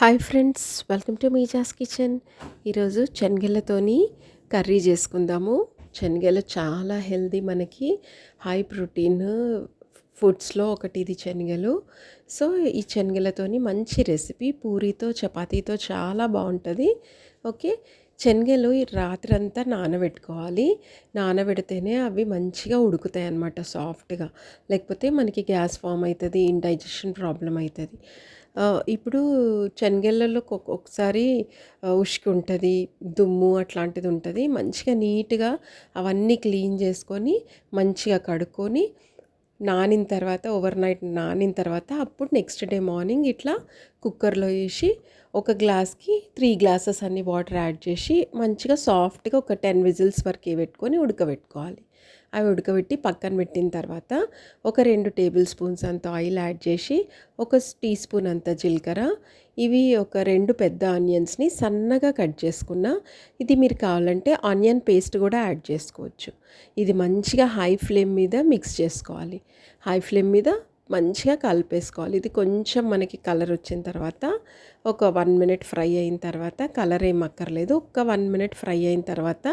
Hi friends welcome to మీజాస్ kitchen. ఈరోజు శనగలతోని కర్రీ చేసుకుందాము. శనగలు చాలా హెల్దీ మనకి హై ప్రోటీన్ ఫుడ్స్లో ఒకటి ఇది శనగలు. సో ఈ శనగలతోని మంచి రెసిపీ పూరితో చపాతీతో చాలా బాగుంటుంది. ఓకే? శనగలు రాత్రి అంతా నానబెట్టుకోవాలి. నానబెడితేనే అవి మంచిగా ఉడుకుతాయి అన్నమాట సాఫ్ట్గా. లేకపోతే మనకి గ్యాస్ ఫామ్ అవుతుంది ఇండైజెషన్ ప్రాబ్లం అవుతుంది. ఇప్పుడు శనగలలో ఒకసారి ఉష్కి ఉంటుంది దుమ్ము అట్లాంటిది ఉంటుంది. మంచిగా నీట్గా అవన్నీ క్లీన్ చేసుకొని మంచిగా కడుక్కొని నానిన తర్వాత ఓవర్ నైట్ నానిన తర్వాత అప్పుడు నెక్స్ట్ డే మార్నింగ్ ఇట్లా కుక్కర్లో వేసి ఒక గ్లాస్కి త్రీ గ్లాసెస్ అన్ని వాటర్ యాడ్ చేసి మంచిగా సాఫ్ట్గా ఒక టెన్ విజిల్స్ వరకు పెట్టుకొని ఉడకబెట్టుకోవాలి. అవి ఉడకబెట్టి పక్కన పెట్టిన తర్వాత ఒక రెండు టేబుల్ స్పూన్స్ అంత ఆయిల్ యాడ్ చేసి ఒక టీ స్పూన్ అంత జీలకర్ర ఇవి ఒక రెండు పెద్ద ఆనియన్స్ని సన్నగా కట్ చేసుకున్న ఇది మీరు కావాలంటే ఆనియన్ పేస్ట్ కూడా యాడ్ చేసుకోవచ్చు. ఇది మంచిగా హై ఫ్లేమ్ మీద మిక్స్ చేసుకోవాలి. హై ఫ్లేమ్ మీద మంచిగా కలిపేసుకోవాలి. ఇది కొంచెం మనకి కలర్ వచ్చిన తర్వాత ఒక వన్ మినిట్ ఫ్రై అయిన తర్వాత కలర్ ఏం అక్కర్లేదు. ఒక వన్ మినిట్ ఫ్రై అయిన తర్వాత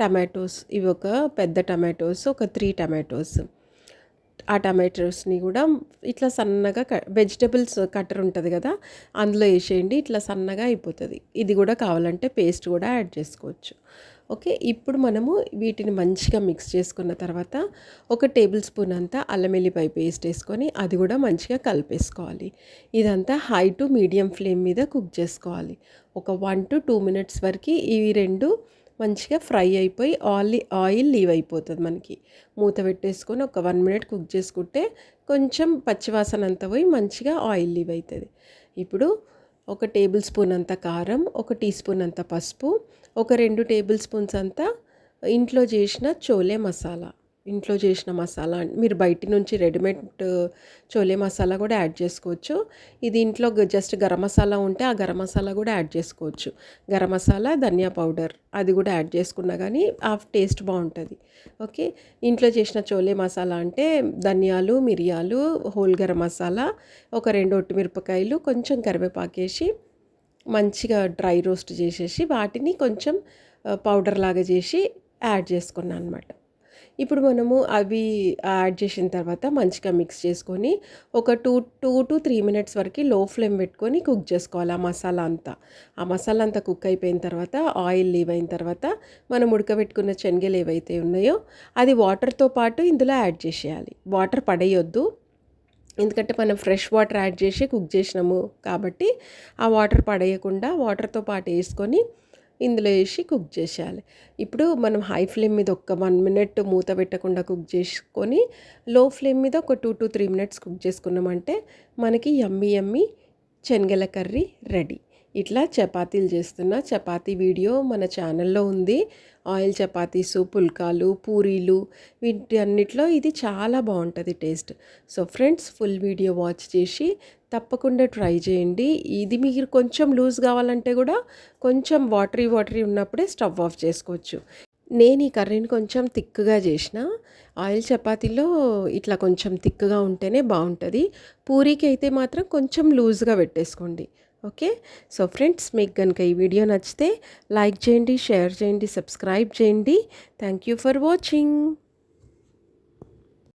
టమాటోస్ ఇవి ఒక పెద్ద టమాటోస్ ఒక త్రీ టమాటోస్. ఆ టమాటోస్ని కూడా ఇట్లా సన్నగా వెజిటబుల్స్ కట్టర్ ఉంటుంది కదా అందులో వేసేయండి ఇట్లా సన్నగా అయిపోతుంది. ఇది కూడా కావాలంటే పేస్ట్ కూడా యాడ్ చేసుకోవచ్చు. ఓకే ఇప్పుడు మనము వీటిని మంచిగా మిక్స్ చేసుకున్న తర్వాత ఒక టేబుల్ స్పూన్ అంతా అల్లం వెల్లిపాయ పేస్ట్ వేసుకొని అది కూడా మంచిగా కలిపేసుకోవాలి. ఇదంతా హై టు మీడియం ఫ్లేమ్ మీద కుక్ చేసుకోవాలి. ఒక వన్ టు టూ మినిట్స్ వరకు ఇవి రెండు మంచిగా ఫ్రై అయిపోయి ఆయిల్ ఆయిల్ లీవ్ అయిపోతుంది మనకి. మూత పెట్టేసుకొని ఒక వన్ మినిట్ కుక్ చేసుకుంటే కొంచెం పచ్చివాసన అంతా పోయి మంచిగా ఆయిల్ లీవ్ అవుతుంది. ఇప్పుడు ఒక టేబుల్ స్పూన్ అంత కారం ఒక టీ స్పూన్ అంత పసుపు ఒక రెండు టేబుల్ స్పూన్స్ అంతా ఇంట్లో చేసిన చోలే మసాలా. ఇంట్లో చేసిన మసాలా మీరు బయట నుంచి రెడీమేడ్ చోలే మసాలా కూడా యాడ్ చేసుకోవచ్చు. ఇది ఇంట్లో జస్ట్ గరం మసాలా ఉంటే ఆ గరం మసాలా కూడా యాడ్ చేసుకోవచ్చు. గరం మసాలా ధనియా పౌడర్ అది కూడా యాడ్ చేసుకున్నా కానీ ఆ టేస్ట్ బాగుంటుంది. ఓకే? ఇంట్లో చేసిన చోలే మసాలా అంటే ధనియాలు మిరియాలు హోల్ గరం మసాలా ఒక రెండు ఒట్టిమిరపకాయలు కొంచెం కరివేపాకేసి మంచిగా డ్రై రోస్ట్ చేసేసి వాటిని కొంచెం పౌడర్ లాగా చేసి యాడ్ చేసుకున్నాను అనమాట ఇప్పుడు మనము అవి యాడ్ చేసిన తర్వాత మంచిగా మిక్స్ చేసుకొని ఒక two two to three minutes వరకు లో ఫ్లేమ్ పెట్టుకొని కుక్ చేసుకోవాలి ఆ మసాలా అంతా. ఆ మసాలా అంతా కుక్ అయిపోయిన తర్వాత ఆయిల్ లీవ్ అయిన తర్వాత మనం ఉడకబెట్టుకున్న శనగలు ఏవైతే ఉన్నాయో అది వాటర్తో పాటు ఇందులో యాడ్ చేసేయాలి. వాటర్ పడేయొద్దు. ఎందుకంటే మనం ఫ్రెష్ వాటర్ యాడ్ చేసి కుక్ చేసినాము కాబట్టి ఆ వాటర్ పడేయకుండా వాటర్తో పాటు వేసుకొని ఇందులో వేసి కుక్ చేసేయాలి. ఇప్పుడు మనం హై ఫ్లేమ్ మీద ఒక వన్ మినిట్ మూత పెట్టకుండా కుక్ చేసుకొని లో ఫ్లేమ్ మీద ఒక two to three minutes cook చేసుకున్నామంటే మనకి యమ్మీ యమ్మీ శనగల కర్రీ రెడీ. ఇట్లా చపాతీలు చేస్తున్న. చపాతీ వీడియో మన ఛానల్లో ఉంది. ఆయిల్ చపాతీసు పుల్కాలు పూరీలు వీటి అన్నిట్లో ఇది చాలా బాగుంటుంది taste. So friends full video watch చేసి తప్పకుండా ట్రై చేయండి. ఇది మీరు కొంచెం లూజ్ కావాలంటే కూడా కొంచెం వాటరీ వాటరీ ఉన్నప్పుడే స్టవ్ ఆఫ్ చేసుకోవచ్చు. నేను ఈ కర్రీని కొంచెం థిక్గా చేసిన. ఆయిల్ చపాతీలో ఇట్లా కొంచెం థిక్గా ఉంటేనే బాగుంటుంది. పూరీకి అయితే మాత్రం కొంచెం లూజ్గా పెట్టేసుకోండి. ఓకే? సో ఫ్రెండ్స్ మీకు కనుక ఈ వీడియో నచ్చితే లైక్ చేయండి షేర్ చేయండి సబ్స్క్రైబ్ చేయండి. Thank you for watching.